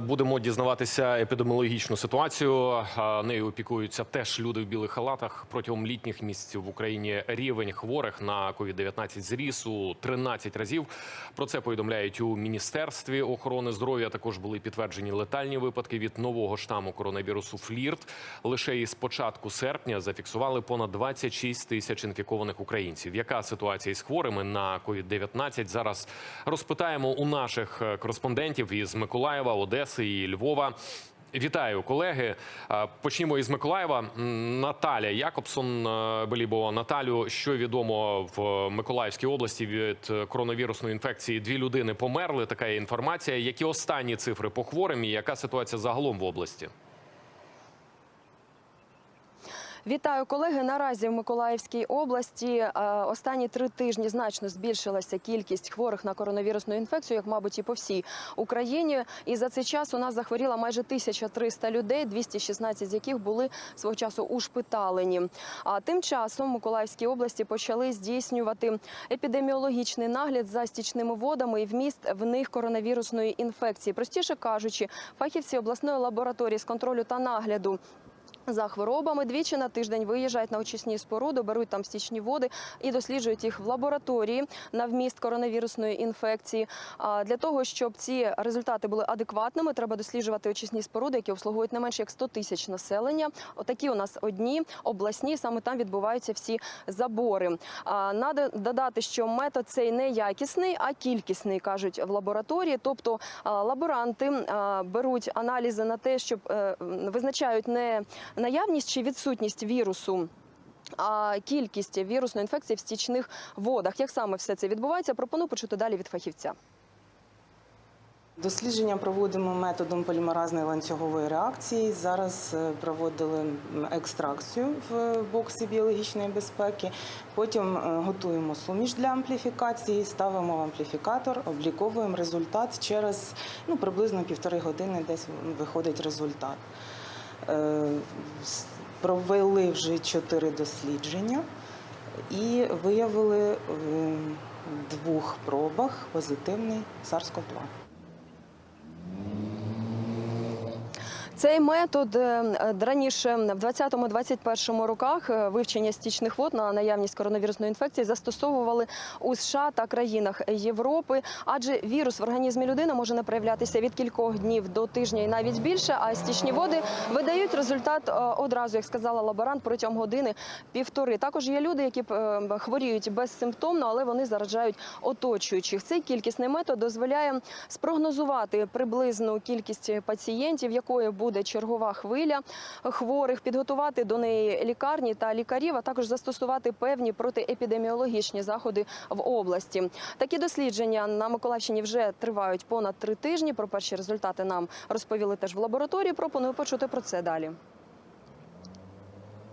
Будемо дізнаватися епідеміологічну ситуацію. Нею опікуються теж люди в білих халатах. Протягом літніх місяців в Україні рівень хворих на COVID-19 зріс у 13 разів. Про це повідомляють у міністерстві охорони здоров'я. Також були підтверджені летальні випадки від нового штаму коронавірусу Флірт. Лише із початку серпня зафіксували понад 26 тисяч інфікованих українців. Яка ситуація із хворими на COVID-19? Зараз розпитаємо у наших е, кореспондентів із Миколаєва, Одеси і Львова. Вітаю, колеги. Почнімо із Миколаєва. Наталя Якобсон Белібо. Наталю, що відомо в Миколаївській області від коронавірусної інфекції? Дві людини померли. Така є інформація. Які останні цифри по хворим і яка ситуація загалом в області? Вітаю, колеги. Наразі в Миколаївській області е, останні три тижні значно збільшилася кількість хворих на коронавірусну інфекцію, як мабуть, і по всій Україні. І за цей час у нас захворіло майже 1300 людей, 216 з яких були свого часу ушпиталені. А тим часом в Миколаївській області почали здійснювати епідеміологічний нагляд за стічними водами і вміст в них коронавірусної інфекції. Простіше кажучи, фахівці обласної лабораторії з контролю та нагляду за хворобами двічі на тиждень виїжджають на очисні споруди, беруть там стічні води і досліджують їх в лабораторії на вміст коронавірусної інфекції. Для того, щоб ці результати були адекватними, треба досліджувати очисні споруди, які обслуговують не менше як 100 тисяч населення. Отакі у нас одні обласні, саме там відбуваються всі забори. Надо додати, що метод цей не якісний, а кількісний кажуть в лабораторії. Тобто лаборанти беруть аналізи на те, щоб е, визначають не наявність чи відсутність вірусу. А кількість вірусної інфекції в стічних водах. Як саме все це відбувається? Пропоную почути далі від фахівця. Дослідження проводимо методом полімеразної ланцюгової реакції. Зараз е, проводили екстракцію в боксі біологічної безпеки. Потім е, готуємо суміш для ампліфікації, ставимо в ампліфікатор, обліковуємо результат через ну, приблизно півтори години десь виходить результат. Е, Провели вже чотири дослідження і виявили в двох пробах позитивний SARS-CoV-2. Цей метод е, раніше в 20-21 роках е, вивчення стічних вод на наявність коронавірусної інфекції застосовували у США та країнах Європи, адже вірус в організмі людини може не проявлятися від кількох днів до тижня і навіть більше. А стічні води видають результат е, одразу, як сказала лаборант, протягом години півтори. Також є люди, які е, хворіють безсимптомно, але вони заражають оточуючих. Цей кількісний метод дозволяє спрогнозувати приблизну кількість пацієнтів, якої буде чергова хвиля хворих, підготувати до неї лікарні та лікарів, а також застосувати певні протиепідеміологічні заходи в області. Такі дослідження на Миколаївщині вже тривають понад три тижні. Про перші результати нам розповіли теж в лабораторії. Пропоную почути про це далі.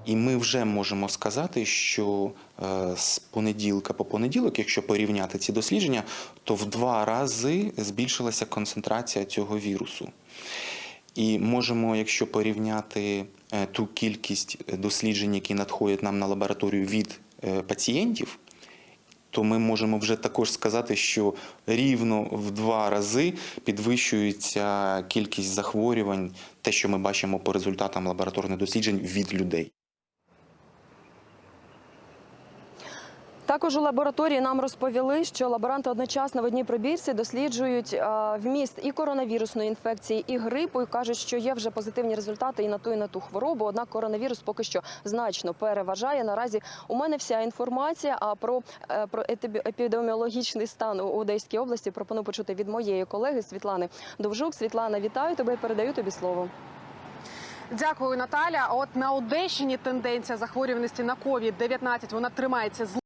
І ми вже можемо сказати, що е, з понеділка по понеділок, якщо порівняти ці дослідження, то в два рази збільшилася концентрація цього вірусу. І можемо, якщо порівняти е, ту кількість досліджень, які надходять нам на лабораторію від е, пацієнтів, то ми можемо вже також сказати, що рівно в два рази підвищується кількість захворювань, те, що ми бачимо по результатам лабораторних досліджень від людей. Також у лабораторії нам розповіли, що лаборанти одночасно в одній пробірці досліджують е, вміст і коронавірусної інфекції, і грипу. І кажуть, що є вже позитивні результати і на ту, і на ту хворобу. Однак коронавірус поки що значно переважає. Наразі у мене вся інформація. А про, е, про епідеміологічний стан у Одеській області пропоную почути від моєї колеги Світлани Довжук. Світлана, вітаю тебе і передаю тобі слово. Дякую, Наталя. От на Одещині тенденція захворюваності на COVID-19 вона тримається з